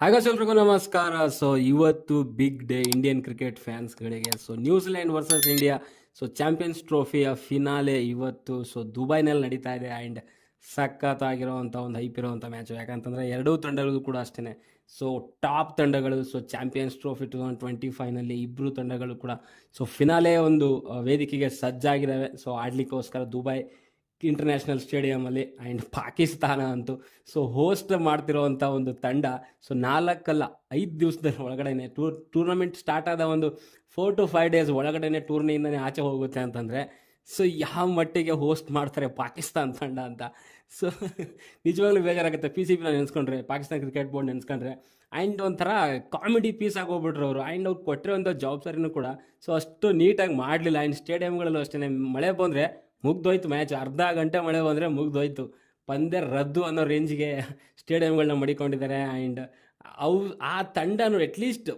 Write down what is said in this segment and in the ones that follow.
ಹಾಗ ಎಲ್ರಿಗೂ ನಮಸ್ಕಾರ. ಸೊ ಇವತ್ತು big day Indian cricket ಫ್ಯಾನ್ಸ್ಗಳಿಗೆ so New Zealand versus India so champions ಟ್ರೋಫಿಯ finale ಇವತ್ತು. ಸೊ ದುಬೈನಲ್ಲಿ ನಡೀತಾ ಇದೆ. ಆ್ಯಂಡ್ ಸಖತ್ತಾಗಿರೋವಂಥ ಒಂದು ಹೈಪ್ ಇರೋವಂಥ ಮ್ಯಾಚು ಯಾಕಂತಂದರೆ ಎರಡೂ ತಂಡಗಳು ಕೂಡ ಅಷ್ಟೇ ಸೊ ಟಾಪ್ ತಂಡಗಳು. So champions trophy two thousand twenty finally ಇಬ್ಬರು ತಂಡಗಳು ಕೂಡ. ಸೊ ಫಿನಾಲೆ ಒಂದು ವೇದಿಕೆಗೆ ಸಜ್ಜಾಗಿದ್ದಾವೆ. ಸೊ ಆಡಲಿಕ್ಕೋಸ್ಕರ ದುಬೈ ಇಂಟರ್ನ್ಯಾಷನಲ್ ಸ್ಟೇಡಿಯಮಲ್ಲಿ ಆ್ಯಂಡ್ ಪಾಕಿಸ್ತಾನ ಅಂತೂ. ಸೊ ಹೋಸ್ಟ್ ಮಾಡ್ತಿರೋವಂಥ ಒಂದು ತಂಡ ಸೊ ನಾಲ್ಕಲ್ಲ, ಐದು ದಿವಸದ ಒಳಗಡೆನೆ ಟೂರ್ ಟೂರ್ನಮೆಂಟ್ ಸ್ಟಾರ್ಟ್ ಆದ ಒಂದು ಫೋರ್ ಟು ಫೈವ್ ಡೇಸ್ ಒಳಗಡೆನೆ ಟೂರ್ನಿಯಿಂದನೇ ಆಚೆ ಹೋಗುತ್ತೆ ಅಂತಂದರೆ ಸೊ ಯಾವ ಮಟ್ಟಿಗೆ ಹೋಸ್ಟ್ ಮಾಡ್ತಾರೆ ಪಾಕಿಸ್ತಾನ ತಂಡ ಅಂತ. ಸೊ ನಿಜವಾಗ್ಲೂ ಬೇಜಾರಾಗುತ್ತೆ. ಪಿ ಸಿ ಪಿನ ನೆನೆಸ್ಕೊಂಡ್ರೆ, ಪಾಕಿಸ್ತಾನ ಕ್ರಿಕೆಟ್ ಬೋರ್ಡ್ ನೆನೆಸ್ಕೊಂಡ್ರೆ ಆ್ಯಂಡ್ ಒಂಥರ ಕಾಮಿಡಿ ಪೀಸ್ ಆಗೋಗ್ಬಿಟ್ರು ಅವರು. ಆ್ಯಂಡ್ ಅವ್ರು ಕೊಟ್ಟಿರೋಂಥ ಜವಾಬ್ದಾರಿನೂ ಕೂಡ ಸೊ ಅಷ್ಟು ನೀಟಾಗಿ ಮಾಡಲಿಲ್ಲ. ಆ್ಯಂಡ್ ಸ್ಟೇಡಿಯಮ್ಗಳಲ್ಲೂ ಅಷ್ಟೇ ಮಳೆ ಬಂದರೆ ಮುಗ್ದೋಯ್ತು ಮ್ಯಾಚ್ ಅರ್ಧ ಗಂಟೆ ಮಳೆ ಬಂದರೆ ಮುಗ್ದೋಯ್ತು. ಪಂದ್ಯ ರದ್ದು ಅನ್ನೋ ರೇಂಜ್ಗೆ ಸ್ಟೇಡಿಯಂಗಳನ್ನ ಮಡಿಕೊಂಡಿದ್ದಾರೆ ಆ್ಯಂಡ್ ಅವು, ಆ ತಂಡನೂ at least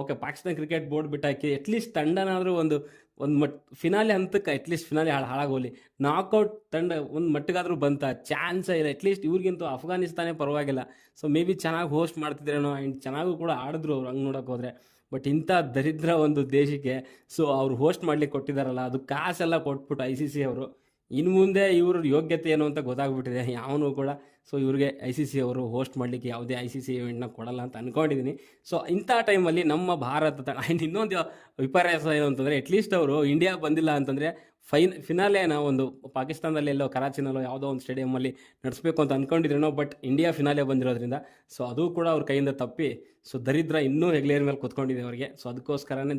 okay Pakistan cricket board ಬಿಟ್ಟಾಕಿ at least ತಂಡನಾದರೂ ಒಂದು ಒಂದು ಮಟ್ ಫಿನಾಲೆ ಹಂತಕ್ಕೆ ಅಟ್ಲೀಸ್ಟ್ ಫಿನಾಲೆ ಹಾಳು, ಹಾಳಾಗೋಲಿ. ನಾಕೌಟ್ ತಂಡ ಒಂದು ಮಟ್ಟಿಗಾದರೂ ಬಂತ ಚಾನ್ಸೇ ಇಲ್ಲ. ಅಟ್ಲೀಸ್ಟ್ ಇವ್ರಿಗಿಂತೂ ಅಫ್ಘಾನಿಸ್ತಾನೇ ಪರವಾಗಿಲ್ಲ. ಸೊ ಮೇ ಬಿ ಚೆನ್ನಾಗಿ ಹೋಸ್ಟ್ ಮಾಡ್ತಿದ್ರೇನೋ ಆ್ಯಂಡ್ ಚೆನ್ನಾಗೂ ಕೂಡ ಆಡಿದ್ರು ಅವ್ರು, ಹಂಗೆ ನೋಡೋಕೆ ಹೋದರೆ. ಬಟ್ ಇಂಥ ದರಿದ್ರ ಒಂದು ದೇಶಕ್ಕೆ ಸೊ ಅವ್ರು ಹೋಸ್ಟ್ ಮಾಡ್ಲಿಕ್ಕೆ ಕೊಟ್ಟಿದ್ದಾರಲ್ಲ ಅದು ಕಾಸೆಲ್ಲ ಕೊಟ್ಬಿಟ್ಟು ಐ ಸಿ ಸಿ ಅವರು. ಇನ್ನು ಮುಂದೆ ಇವ್ರ ಯೋಗ್ಯತೆ ಏನು ಅಂತ ಗೊತ್ತಾಗ್ಬಿಟ್ಟಿದೆ, ಯಾವನು ಕೂಡ. ಸೊ ಇವ್ರಿಗೆ ಐ ಸಿ ಸಿ ಅವರು ಹೋಸ್ಟ್ ಮಾಡಲಿಕ್ಕೆ ಯಾವುದೇ ಐ ಸಿ ಸಿ ಇವೆಂಟ್ನ ಕೊಡಲ್ಲ ಅಂತ ಅಂದ್ಕೊಂಡಿದ್ದೀನಿ ಸೊ ಇಂಥ ಟೈಮಲ್ಲಿ ನಮ್ಮ ಭಾರತ ಆ್ಯಂಡ್ ಇನ್ನೊಂದು ವಿಪರ್ಯಾಸ ಏನು ಅಂತಂದರೆ ಅಟ್ಲೀಸ್ಟ್ ಅವರು ಇಂಡಿಯಾ ಬಂದಿಲ್ಲ ಅಂತಂದರೆ ಫೈನ್ ಫಿನಾಲೆನ ಒಂದು ಪಾಕಿಸ್ತಾನದಲ್ಲಿ ಎಲ್ಲೋ ಕರಾಚಿನಲ್ಲೋ ಯಾವುದೋ ಒಂದು ಸ್ಟೇಡಿಯಮಲ್ಲಿ ನಡೆಸಬೇಕು ಅಂತ ಅಂದ್ಕೊಂಡಿದ್ರೇನೋ ಬಟ್ ಇಂಡಿಯಾ ಫಿನಾಲೆ ಬಂದಿರೋದ್ರಿಂದ ಸೊ ಅದು ಕೂಡ ಅವ್ರ ಕೈಯಿಂದ ತಪ್ಪಿ ಸೊ ದರಿದ್ರ ಇನ್ನೂ ಹೆಗ್ಲೇರ್ ಮೇಲೆ ಕೂತ್ಕೊಂಡಿದೆ ಅವರಿಗೆ. ಸೊ ಅದಕ್ಕೋಸ್ಕರನೇ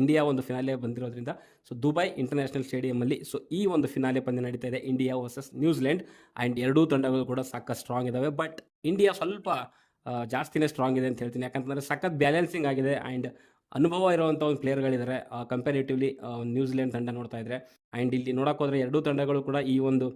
ಇಂಡಿಯಾ ಒಂದು ಫಿನಾಲೆ ಬಂದಿರೋದ್ರಿಂದ ಸೊ ದುಬೈ ಇಂಟರ್ನ್ಯಾಷನಲ್ ಸ್ಟೇಡಿಯಮಲ್ಲಿ ಸೊ ಈ ಒಂದು ಫಿನಾಲೆ ಪಂದ್ಯ ನಡೀತಾ ಇದೆ. ಇಂಡಿಯಾ ವರ್ಸಸ್ ನ್ಯೂಜಿಲೆಂಡ್ ಆ್ಯಂಡ್ ಎರಡೂ ತಂಡಗಳು ಕೂಡ ಸಾಕಷ್ಟು ಸ್ಟ್ರಾಂಗ್ ಇದ್ದಾವೆ ಬಟ್ ಇಂಡಿಯಾ ಸ್ವಲ್ಪ ಜಾಸ್ತಿನೇ ಸ್ಟ್ರಾಂಗ್ ಇದೆ ಅಂತ ಹೇಳ್ತೀನಿ. ಯಾಕಂತಂದರೆ ಸಖತ್ ಬ್ಯಾಲೆನ್ಸಿಂಗ್ ಆಗಿದೆ ಆ್ಯಂಡ್ ಅನುಭವ ಇರುವಂಥ ಒಂದು ಪ್ಲೇಯರ್ಗಳಿದ್ದಾರೆ ಕಂಪ್ಯಾರಿಟಿವ್ಲಿ ನ್ಯೂಜಿಲೆಂಡ್ ತಂಡ ನೋಡ್ತಾ ಇದ್ದರೆ ಆ್ಯಂಡ್ ಇಲ್ಲಿ ನೋಡೋಕ್ಕೋದ್ರೆ ಎರಡೂ ತಂಡಗಳು ಕೂಡ ಈ ಒಂದು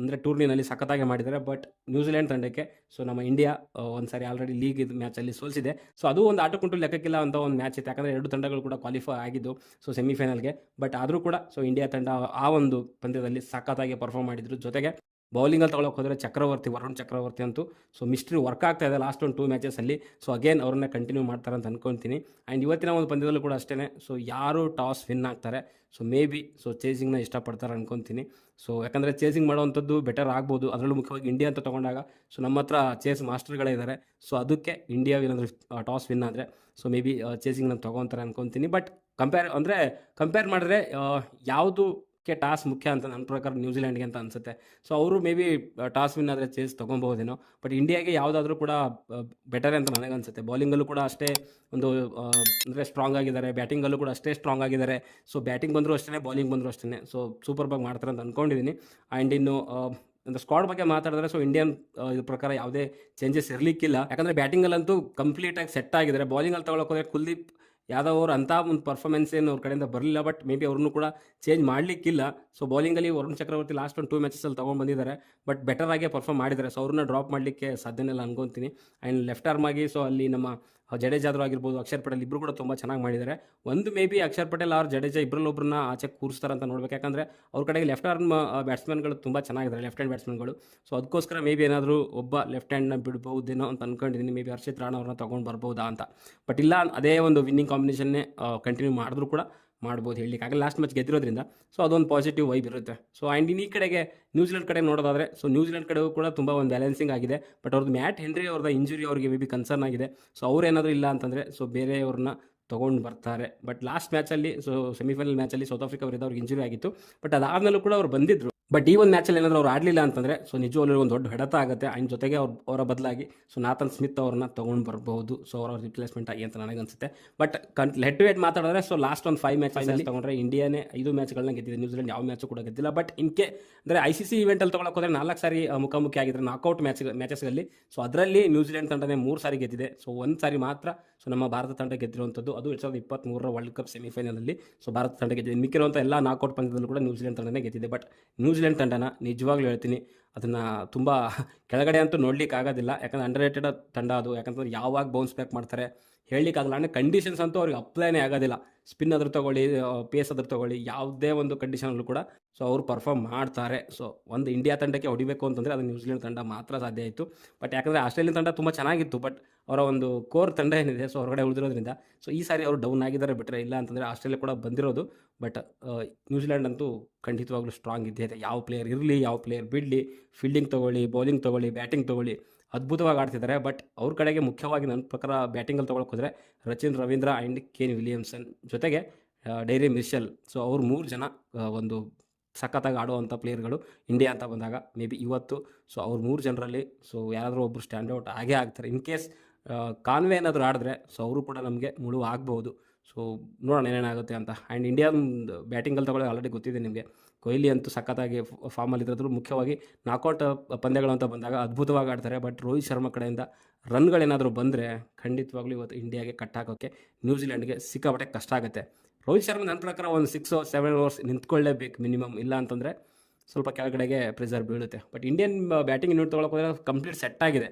ಅಂದರೆ ಟೂರ್ನಿನಲ್ಲಿ ಸಖತ್ತಾಗಿ ಮಾಡಿದ್ದಾರೆ. ಬಟ್ ನ್ಯೂಜಿಲೆಂಡ್ ತಂಡಕ್ಕೆ ಸೊ ನಮ್ಮ ಇಂಡಿಯಾ ಒಂದು ಸಾರಿ ಆಲ್ರೆಡಿ ಲೀಗ್ ಇದು ಮ್ಯಾಚಲ್ಲಿ ಸೋಲಿಸಿದೆ. ಸೊ ಅದು ಒಂದು ಆಟಕ್ಕುಂಟು ಲೆಕ್ಕಕ್ಕಿಲ್ಲ ಅಂತ ಒಂದು ಮ್ಯಾಚ್ ಇತ್ತು. ಯಾಕಂದರೆ ಎರಡು ತಂಡಗಳು ಕೂಡ ಕ್ವಾಲಿಫೈ ಆಗಿದ್ದು ಸೊ ಸೆಮಿಫೈನಲ್ಗೆ ಬಟ್ ಆದರೂ ಕೂಡ ಸೊ ಇಂಡಿಯಾ ತಂಡ ಆ ಒಂದು ಪಂದ್ಯದಲ್ಲಿ ಸಖತ್ತಾಗಿ ಪರ್ಫಾರ್ಮ್ ಮಾಡಿದ್ರು. ಜೊತೆಗೆ ಬೌಲಿಂಗಲ್ಲಿ ತೊಗೊಳಕ್ಕೆ ಹೋದರೆ ಚಕ್ರವರ್ತಿ, ವರುಣ್ ಚಕ್ರವರ್ತಿ ಅಂತೂ ಸೊ ಮಿಸ್ಟ್ರಿ ವರ್ಕ್ ಆಗ್ತಾ ಇದೆ ಲಾಸ್ಟ್ ಒಂದು ಟೂ ಮ್ಯಾಚಸಲ್ಲಿ ಸೊ ಅಗೇನ್ ಅವ್ರನ್ನ ಕಂಟಿನ್ಯೂ ಮಾಡ್ತಾರೆ ಅಂತ ಅನ್ಕೊತೀನಿ. ಆ್ಯಂಡ್ ಇವತ್ತಿನ ಒಂದು ಪಂದ್ಯದಲ್ಲೂ ಕೂಡ ಅಷ್ಟೇ ಸೊ ಯಾರು ಟಾಸ್ ವಿನ್ ಆಗ್ತಾರೆ. ಸೊ ಮೇ ಬಿ ಸೊ ಚೇಸಿಂಗ್ನ ಇಷ್ಟಪಡ್ತಾರೆ ಅನ್ಕೊತೀನಿ. ಸೊ ಯಾಕಂದರೆ ಚೇಸಿಂಗ್ ಮಾಡುವಂಥದ್ದು ಬೆಟರ್ ಆಗ್ಬೋದು. ಅದರಲ್ಲೂ ಮುಖ್ಯವಾಗಿ ಇಂಡಿಯಾ ಅಂತ ತೊಗೊಂಡಾಗ ಸೊ ನಮ್ಮ ಹತ್ರ ಚೇಸ್ ಮಾಸ್ಟರ್ಗಳೇ ಇದ್ದಾರೆ ಸೊ ಅದಕ್ಕೆ ಇಂಡಿಯಾ ಏನಾದರೂ ಟಾಸ್ ವಿನ್ ಆದರೆ ಸೊ ಮೇ ಬಿ ಚೇಸಿಂಗ್ನ ತೊಗೊತಾರೆ ಅನ್ಕೊತೀನಿ. ಬಟ್ ಕಂಪೇರ್ ಅಂದರೆ ಕಂಪೇರ್ ಮಾಡಿದ್ರೆ ಯಾವುದಕ್ಕೆ ಟಾಸ್ ಮುಖ್ಯ ಅಂತ ನನ್ನ ಪ್ರಕಾರ ನ್ಯೂಜಿಲೆಂಡ್ಗೆ ಅಂತ ಅನಿಸುತ್ತೆ. ಸೊ ಅವರು ಮೇ ಬಿ ಟಾಸ್ ವಿನ್ ಆದರೆ ಚೇಸ್ ತೊಗೊಬೋದೇನೋ ಬಟ್ ಇಂಡಿಯಾಗೆ ಯಾವುದಾದ್ರೂ ಕೂಡ ಬೆಟರ್ ಅಂತ ನನಗೆ ಅನಿಸುತ್ತೆ. ಬೌಲಿಂಗಲ್ಲೂ ಕೂಡ ಅಷ್ಟೇ ಒಂದು ಅಂದರೆ ಸ್ಟ್ರಾಂಗ್ ಆಗಿದ್ದಾರೆ ಬ್ಯಾಟಿಂಗಲ್ಲೂ ಕೂಡ ಅಷ್ಟೇ ಸ್ಟ್ರಾಂಗ್ ಆಗಿದ್ದಾರೆ. ಸೊ ಬ್ಯಾಟಿಂಗ್ ಬಂದರೂ ಅಷ್ಟೇ ಬೌಲಿಂಗ್ ಬಂದರೂ ಅಷ್ಟೇ ಸೊ ಸೂಪರ್ ಬಾಗಿ ಮಾಡ್ತಾರೆ ಅಂತ ಅಂದ್ಕೊಂಡಿದ್ದೀನಿ ಆ್ಯಂಡ್ ಇನ್ನು ಅಂದರೆ ಸ್ಕ್ವಾಡ್ ಬಗ್ಗೆ ಮಾತಾಡಿದ್ರೆ ಸೊ ಇಂಡಿಯನ್ ಇದ್ರ ಪ್ರಕಾರ ಯಾವುದೇ ಚೇಂಜಸ್ ಇರಲಿಕ್ಕಿಲ್ಲ. ಯಾಕಂದರೆ ಬ್ಯಾಟಿಂಗಲ್ಲಂತೂ ಕಂಪ್ಲೀಟಾಗಿ ಸೆಟ್ ಆಗಿದ್ದಾರೆ. ಬೌಲಿಂಗಲ್ಲಿ ತೊಗೊಳಕ್ಕೆ ಹೋದರೆ ಕುಲ್ದೀಪ್ ಯಾದವ್ ಅವರು ಅಂಥ ಒಂದು ಪರ್ಫಾರ್ಮೆನ್ಸ್ ಏನು ಅವ್ರ ಕಡೆಯಿಂದ ಬರಲಿಲ್ಲ ಬಟ್ ಮೇ ಬಿ ಅವ್ರನ್ನೂ ಕೂಡ ಚೇಂಜ್ ಮಾಡಲಿಕ್ಕಿಲ್ಲ. ಸೊ ಬೌಲಿಂಗಲ್ಲಿ ವರುಣ್ ಚಕ್ರವರ್ತಿ ಲಾಸ್ಟ್ ಒಂದು ಟೂ ಮ್ಯಾಚಸಲ್ಲಿ ತೊಗೊಂಡು ಬಂದಿದ್ದಾರೆ. ಬಟ್ ಬೆಟರ್ ಆಗಿ ಪರ್ಫಾರ್ಮ್ ಮಾಡಿದ್ದಾರೆ. ಸೊ ಅವ್ರನ್ನ ಡ್ರಾಪ್ ಮಾಡಲಿಕ್ಕೆ ಸಾಧ್ಯನೇ ಇಲ್ಲ ಅನ್ಕೊತೀನಿ. ಆ್ಯಂಡ್ ಲೆಫ್ಟ್ ಆರ್ಮ್ ಆಗಿ ಸೊ ಅಲ್ಲಿ ನಮ್ಮ ಜಡೇಜಾದ್ರು ಆಗಿರ್ಬೋದು, ಅಕ್ಷರ್ ಪಟೇಲ್ ಇಬ್ಬರು ಕೂಡ ತುಂಬ ಚೆನ್ನಾಗಿ ಮಾಡಿದ್ದಾರೆ. ಒಂದು ಮೇ ಬಿ ಅಕ್ಷರ್ ಪಟೇಲ್ ಅವ್ರ ಜಡೇಜಾ ಇಬ್ಬರಲ್ಲೊಬ್ಬರನ್ನ ಆಚೆ ಕೂರಿಸ್ತಾರೆ ಅಂತ ನೋಡ್ಬೇಕು. ಯಾಕಂದರೆ ಅವ್ರ ಕಡೆಗೆ ಲೆಫ್ಟ್ ಆರ್ಮ್ ಬ್ಯಾಟ್ಸ್ಮನ್ಗಳು ತುಂಬ ಚೆನ್ನಾಗಿದ್ದಾರೆ ಲೆಫ್ಟ್ ಹ್ಯಾಂಡ್ ಬ್ಯಾಟ್ಸ್ಮನ್ಗಳು ಸೊ ಅದಕ್ಕೋಸ್ಕರ ಮೇ ಬಿ ಏನಾದರೂ ಒಬ್ಬ ಲೆಫ್ಟ್ ಹ್ಯಾಂಡ್ನ ಬಿಡ್ಬೋದೇನೋ ಅಂತ ಅಂದ್ಕೊಂಡಿದ್ದೀನಿ ಮೇ ಬಿ ಹರ್ಷಿತ್ ರಾಣ ಅವ್ರನ್ನ ತೊಗೊಂಡು ಬರ್ಬೋದಾ ಅಂತ. ಬಟ್ ಇಲ್ಲ, ಅದೇ ಒಂದು ವಿನ್ನಿಂಗ್ ಕಾಂಬಿನೇಷನ್ನೇ ಕಂಟಿನ್ಯೂ ಮಾಡಿದ್ರು ಕೂಡ ಮಾಡ್ಬೋದು ಹೇಳಲಿಕ್ಕಾಗಲ್ಲ ಲಾಸ್ಟ್ ಮ್ಯಾಚ್ ಗೆದ್ದಿರೋದ್ರಿಂದ. ಸೊ ಅದೊಂದು ಪಾಸಿಟಿವ್ ವೈಬ್ ಇರುತ್ತೆ. ಸೊ ಆ್ಯಂಡ್ ಇನ್ನು ಈ ಕಡೆಗೆ ನ್ಯೂಜಿಲೆಂಡ್ ಕಡೆ ನೋಡೋದಾದರೆ ಸೊ ನ್ಯೂಜಿಲೆಂಡ್ ಕಡೆಗೂ ಕೂಡ ತುಂಬ ಒಂದು ಬ್ಯಾಲೆನ್ಸಿಂಗ್ ಆಗಿದೆ. ಬಟ್ ಅವ್ರದ್ದು ಮ್ಯಾಟ್ ಹೆನ್ರಿ ಅವ್ರದ್ದು ಇಂಜುರಿ ಅವ್ರಿಗೆ ಮೇ ಬಿ ಕನ್ಸರ್ನ್ ಆಗಿದೆ ಸೊ ಅವ್ರೇನಾದರೂ ಇಲ್ಲ ಅಂತಂದರೆ ಸೊ ಬೇರೆಯವ್ರನ್ನ ತೊಗೊಂಡು ಬರ್ತಾರೆ. ಬಟ್ ಲಾಸ್ಟ್ ಮ್ಯಾಚಲ್ಲಿ ಸೊ ಸೆಮಿಫೈನಲ್ ಮ್ಯಾಚಲ್ಲಿ ಸೌತ್ ಆಫ್ರಿಕಾ ಅವರಿಂದ ಅವ್ರಿಗೆ ಇಂಜುರಿ ಆಗಿತ್ತು. ಬಟ್ ಅದಾದಮೇಲೂ ಕೂಡ ಅವ್ರು ಬಂದಿದ್ರು. ಬಟ್ ಈ ಒಂದು ಮ್ಯಾಚಲ್ಲಿ ಏನಾದರೂ ಅವ್ರು ಆಡಲಿಲ್ಲ ಅಂತಂದರೆ ಸೊ ನಿಜವಾಗ್ಲೂ ಒಂದು ದೊಡ್ಡ ಹೆಡತ ಆಗುತ್ತೆ. ಆ್ಯಂಡ್ ಜೊತೆಗೆ ಅವ್ರು, ಅವರ ಬದಲಾಗಿ ಸೊ ನಾಥನ್ ಸ್ಮಿತ್ ಅವ್ರನ್ನ ತೊಗೊಂಡು ಬರ್ಬೋದು ಸೊ ಅವರ ರಿಪ್ಲೇಸ್ಮೆಂಟ್ ಆಗಿ ಅಂತ ನನಗೆ ಅನ್ಸುತ್ತೆ ಬಟ್ ಕನ್ ಹೆಡ್ ಟು ಹೆಡ್ ಮಾತಾಡಿದ್ರೆ ಸೊ ಲಾಸ್ಟ್ ಒಂದು ಫೈವ್ ಮ್ಯಾಚಲ್ಲಿ ತೊಗೊಂಡ್ರೆ ಇಂಡಿಯಾನೇ ಐದು ಮ್ಯಾಚ್ಗಳನ್ನ ಗೆದ್ದಿದೆ. ನ್ಯೂಜಿಲೆಂಡ್ ಯಾವ ಮ್ಯಾಚು ಕೂಡ ಗೆದ್ದಿಲ್ಲ. ಬಟ್ ಇನ್ಕೆ ಅಂದರೆ ಐ ಸಿ ಸಿ ಇವೆಂಟಲ್ಲಿ ತೊಗೊಳಕ್ಕೆ ಹೋದರೆ ನಾಲ್ಕು ಸಾರಿ ಮುಖಾಮುಖಿ ಆಗಿದ್ರೆ ನಾಕೌಟ್ ಮ್ಯಾಚ್ ಮ್ಯಾಚಸ್ಗಳಲ್ಲಿ ಸೊ ಅದರಲ್ಲಿ ನ್ಯೂಜಿಲೆಂಡ್ ತಂಡನೇ ಮೂರು ಸಾರಿ ಗೆದ್ದಿದೆ. ಸೊ ಒಂದು ಸಾರಿ ಮಾತ್ರ ಸೊ ನಮ್ಮ ಭಾರತ ತಂಡ ಗೆದ್ದಿರುವಂಥದ್ದು ಅದು ಎರಡು ಸಾವಿರದ ಇಪ್ಪತ್ತ್ಮೂರರ ವರ್ಲ್ಡ್ ಕಪ್ ಸೆಮಿಫೈನಲಲ್ಲಿ ಸೊ ಭಾರತ ತಂಡ ಗೆದ್ದಿದೆ. ಮಿಕ್ಕಿರುವಂಥ ಎಲ್ಲ ನಾಕೌಟ್ ಪಂದ್ಯದಲ್ಲೂ ಕೂಡ ನ್ಯೂಜಿಲೆಂಡ್ ತಂಡನೇ ಗೆದ್ದಿದೆ. ಬಟ್ ನ್ಯೂಜಿಲೆಂಡ್ ತಂಡನ ನಿಜವಾಗ್ಲೂ ಹೇಳ್ತೀನಿ. ಅದನ್ನು ತುಂಬ ಕೆಳಗಡೆ ಅಂತೂ ನೋಡ್ಲಿಕ್ಕೆ ಆಗೋದಿಲ್ಲ. ಯಾಕಂದ್ರೆ ಅಂಡರ್ ರೇಟೆಡ್ ತಂಡ ಅದು. ಯಾಕಂದ್ರೆ ಯಾವಾಗ ಬೌನ್ಸ್ ಬ್ಯಾಕ್ ಮಾಡ್ತಾರೆ ಹೇಳಲಿಕ್ಕಾಗಲ್ಲ. ಅಂದರೆ ಕಂಡೀಷನ್ಸ್ ಅಂತೂ ಅವ್ರಿಗೆ ಅಪ್ಲೈನೇ ಆಗೋದಿಲ್ಲ. ಸ್ಪಿನ್ ಅದ್ರ ತೊಗೊಳ್ಳಿ ಪೇಸ್ ಅದ್ರ ತೊಗೊಳ್ಳಿ, ಯಾವುದೇ ಒಂದು ಕಂಡೀಷನಲ್ಲೂ ಕೂಡ ಸೊ ಅವರು ಪರ್ಫಾರ್ಮ್ ಮಾಡ್ತಾರೆ. ಸೊ ಒಂದು ಇಂಡಿಯಾ ತಂಡಕ್ಕೆ ಹೊಡಿಬೇಕು ಅಂತಂದರೆ ಅದು ನ್ಯೂಜಿಲೆಂಡ್ ತಂಡ ಮಾತ್ರ ಸಾಧ್ಯ ಆಯಿತು. ಬಟ್ ಯಾಕಂದರೆ ಆಸ್ಟ್ರೇಲಿಯನ್ ತಂಡ ತುಂಬ ಚೆನ್ನಾಗಿತ್ತು. ಬಟ್ ಅವರ ಒಂದು ಕೋರ್ ತಂಡ ಏನಿದೆ ಸೊ ಹೊರಗಡೆ ಉಳಿದಿರೋದ್ರಿಂದ ಸೊ ಈ ಸಾರಿ ಅವರು ಡೌನ್ ಆಗಿದ್ದಾರೆ ಬಿಟ್ಟರೆ ಇಲ್ಲ ಅಂತಂದರೆ ಆಸ್ಟ್ರೇಲಿಯಾ ಕೂಡ ಬಂದಿರೋದು. ಬಟ್ ನ್ಯೂಜಿಲೆಂಡ್ ಅಂತೂ ಖಂಡಿತವಾಗ್ಲೂ ಸ್ಟ್ರಾಂಗ್ ಇದ್ದೇ ಇದೆ. ಯಾವ ಪ್ಲೇಯರ್ ಇರಲಿ, ಯಾವ ಪ್ಲೇಯರ್ ಬಿಡಲಿ ಫೀಲ್ಡಿಂಗ್ ತೊಗೊಳ್ಳಿ ಬೌಲಿಂಗ್ ತೊಗೊಳ್ಳಿ. ಬ್ಯಾಟಿಂಗ್ ತೊಗೊಳ್ಳಿ, ಅದ್ಭುತವಾಗಿ ಆಡ್ತಿದ್ದಾರೆ. ಬಟ್ ಅವ್ರ ಕಡೆಗೆ ಮುಖ್ಯವಾಗಿ ನನ್ನ ಪ್ರಕಾರ ಬ್ಯಾಟಿಂಗಲ್ಲಿ ತೊಗೊಳಕ್ಕೆ ಹೋದರೆ Rachin, Ravindra and Kane Williamson ಜೊತೆಗೆ ಡೈರಿ ಮಿರ್ಷಲ್. ಸೊ ಅವ್ರು ಮೂರು ಜನ ಒಂದು ಸಖತ್ತಾಗಿ ಆಡುವಂಥ ಪ್ಲೇಯರ್ಗಳು ಇಂಡಿಯಾ ಅಂತ ಬಂದಾಗ ಮೇ ಬಿ ಇವತ್ತು. ಸೊ ಅವ್ರು ಮೂರು ಜನರಲ್ಲಿ ಸೊ ಯಾರಾದರೂ ಒಬ್ಬರು ಸ್ಟ್ಯಾಂಡೌಟ್ ಆಗೇ ಆಗ್ತಾರೆ. ಇನ್ ಕೇಸ್ ಕಾನ್ವೆ ಏನಾದರೂ ಆಡಿದ್ರೆ ಸೊ ಅವರು ಕೂಡ ನಮಗೆ ಮುಳುವು ಆಗ್ಬೋದು ಸೊ ನೋಡೋಣ ಏನೇನಾಗುತ್ತೆ ಅಂತ. ಆ್ಯಂಡ್ ಇಂಡಿಯಾ ಬ್ಯಾಟಿಂಗಲ್ಲಿ ತಗೊಳ್ಳೋದು ಆಲ್ರೆಡಿ ಗೊತ್ತಿದೆ ನಿಮಗೆ. ಕೊಹ್ಲಿ ಅಂತೂ ಸಖತ್ತಾಗಿ ಫಾರ್ಮಲ್ಲಿ ಇದ್ರದ್ರು ಮುಖ್ಯವಾಗಿ ನಾಕೌಟ್ ಪಂದ್ಯಗಳು ಅಂತ ಬಂದಾಗ ಅದ್ಭುತವಾಗಿ ಆಡ್ತಾರೆ. ಬಟ್ ರೋಹಿತ್ ಶರ್ಮಾ ಕಡೆಯಿಂದ ರನ್ಗಳೇನಾದರೂ ಬಂದರೆ ಖಂಡಿತವಾಗ್ಲೂ ಇವತ್ತು ಇಂಡಿಯಾಗೆ ಕಟ್ ಹಾಕೋಕ್ಕೆ ನ್ಯೂಜಿಲೆಂಡ್ಗೆ ಸಿಕ್ಕಾಪಟ್ಟೆ ಕಷ್ಟ ಆಗುತ್ತೆ. ರೋಹಿತ್ ಶರ್ಮಾ ನನ್ನ ಪ್ರಕಾರ ಒಂದು ಸಿಕ್ಸ್ ಸೆವೆನ್ ಅವರ್ಸ್ ನಿಂತ್ಕೊಳ್ಳೇಬೇಕು ಮಿನಿಮಮ್ ಇಲ್ಲ ಅಂತಂದರೆ ಸ್ವಲ್ಪ ಕೆಳಗಡೆಗೆ ಪ್ರೆಸರ್ ಬೀಳುತ್ತೆ. ಬಟ್ ಇಂಡಿಯನ್ ಬ್ಯಾಟಿಂಗ್ ಯೂನಿಟ್ ತೊಗೊಳಕ್ಕೆ ಹೋದರೆ ಕಂಪ್ಲೀಟ್ ಸೆಟ್ ಆಗಿದೆ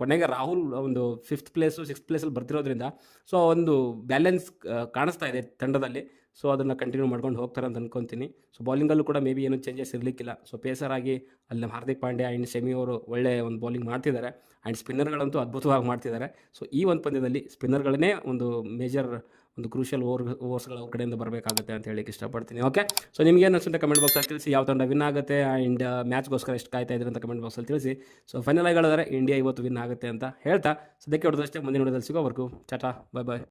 ಕೊನೆಗೆ ರಾಹುಲ್ ಒಂದು ಫಿಫ್ತ್ ಪ್ಲೇಸು ಸಿಕ್ಸ್ತ್ ಪ್ಲೇಸಲ್ಲಿ ಬರ್ತಿರೋದ್ರಿಂದ ಸೊ ಒಂದು ಬ್ಯಾಲೆನ್ಸ್ ಕಾಣಿಸ್ತಾ ಇದೆ ತಂಡದಲ್ಲಿ. ಸೊ ಅದನ್ನು ಕಂಟಿನ್ಯೂ ಮಾಡ್ಕೊಂಡು ಹೋಗ್ತಾರೆ ಅಂತ ಅನ್ಕೊತೀನಿ. ಸೊ ಬೌಲಿಂಗಲ್ಲೂ ಕೂಡ ಮೇ ಬಿ ಏನೂ ಚೇಂಜಸ್ ಇರಲಿಕ್ಕಿಲ್ಲ. ಸೊ ಪೇಸರ್ ಆಗಿ ಅಲ್ಲಿ ಹಾರ್ದಿಕ್ ಪಾಂಡ್ಯ ಆ್ಯಂಡ್ ಸೆಮಿ ಅವರು ಒಳ್ಳೆ ಒಂದು ಬೌಲಿಂಗ್ ಮಾಡ್ತಿದ್ದಾರೆ ಆ್ಯಂಡ್ ಸ್ಪಿನ್ನರ್ಗಳಂತೂ ಅದ್ಭುತವಾಗಿ ಮಾಡ್ತಿದ್ದಾರೆ. ಸೊ ಈ ಒಂದು ಪಂದ್ಯದಲ್ಲಿ ಸ್ಪಿನ್ನರ್ಗಳನ್ನೇ ಒಂದು ಮೇಜರ್ ಒಂದು ಕ್ರೂಷಿಯಲ್ ಓವರ್ ಓವರ್ಸ್ಗಳು ಅವ್ರ ಕಡೆಯಿಂದ ಬರಬೇಕಾಗುತ್ತೆ ಅಂತ ಹೇಳಿಕ್ಕೆ ಇಷ್ಟಪಡ್ತೀನಿ. ಓಕೆ ಸೊ ನಿಮಗೆ ಏನು ಅನ್ಸುತ್ತೆ ಕಮೆಂಟ್ ಬಾಕ್ಸಲ್ಲಿ ತಿಳಿಸಿ. ಯಾವ ತಂಡ ವಿನ್ ಆಗುತ್ತೆ ಆ್ಯಂಡ್ ಮ್ಯಾಚ್ಗೋಸ್ಕರ ಎಷ್ಟು ಕಾಯ್ತಾ ಇದ್ರೆ ಅಂತ ಕಮೆಂಟ್ ಬಾಕ್ಸಲ್ಲಿ ತಿಳಿಸಿ. ಸೊ ಫೈನಲ್ ಆಗಿ ಹೇಳಿದ್ರೆ ಇಂಡಿಯಾ ಇವತ್ತು ವಿನ್ ಆಗುತ್ತೆ ಅಂತ ಹೇಳ್ತಾ. ಸದ್ಯಕ್ಕೆ ಹೊಡೆದಷ್ಟೇ ಮುಂದಿನ ನೋಡೋದಲ್ಲಿ ಸಿಗೋವರೆಗೂ ಚಟಾ ಬಾಯ್ ಬಾಯ್